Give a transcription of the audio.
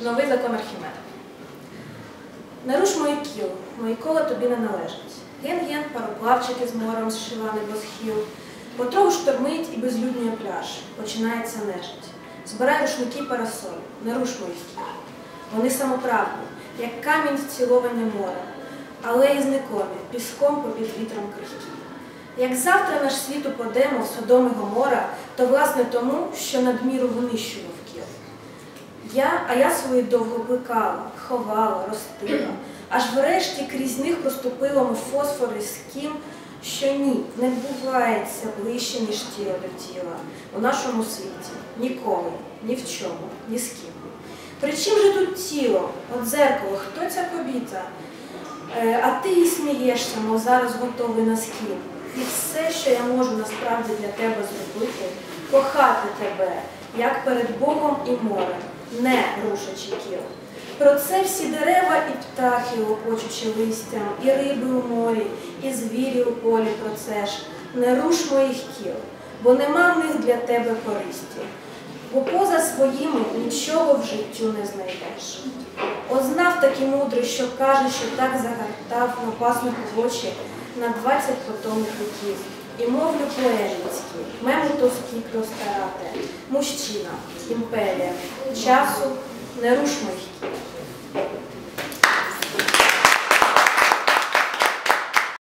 Новий закон Архімеда. Не руш кіл, мої кола тобі не належать. Ген-ген, пароплавчики з морем зшива небосхіл. Потроху штормить і безлюднює пляж. Починається нежить. Збирай рушники парасоль, не руш моїх кіл. Вони самоправні, як камінь вціловані морем, але і знакомі, піском попід вітром крихкі. Як завтра наш світ упадемо в Содом і Гомора, то власне тому, що надміру винищував кіл. Я, а я свої довго плекала, ховала, ростила, аж врешті крізь них проступило мов фосфори з ким, що ні, не бувається ближче, ніж тіло до тіла у нашому світі. Ніколи, ні в чому, ні з ким. При чим же тут тіло, от зеркало, хто ця побіта? Е, а ти і смієшся, мов зараз готовий на скін. І все, що я можу насправді для тебе зробити, кохати тебе, як перед Богом і морем, не рушачи кіл. Про це всі дерева і птахи, лопочучи листям, і риби у морі, і звірі у полі про це ж. Не руш моїх кіл, бо нема в них для тебе користі. Бо поза своїми нічого в життю не знайдеш. Ознав такий мудрий, що каже, що так загартав напаснику в очі на двадцять потомних віків. І мовлю поемницькі, мему тоски простарати, мужчина, імперія, часу. Не руш моїх кіл.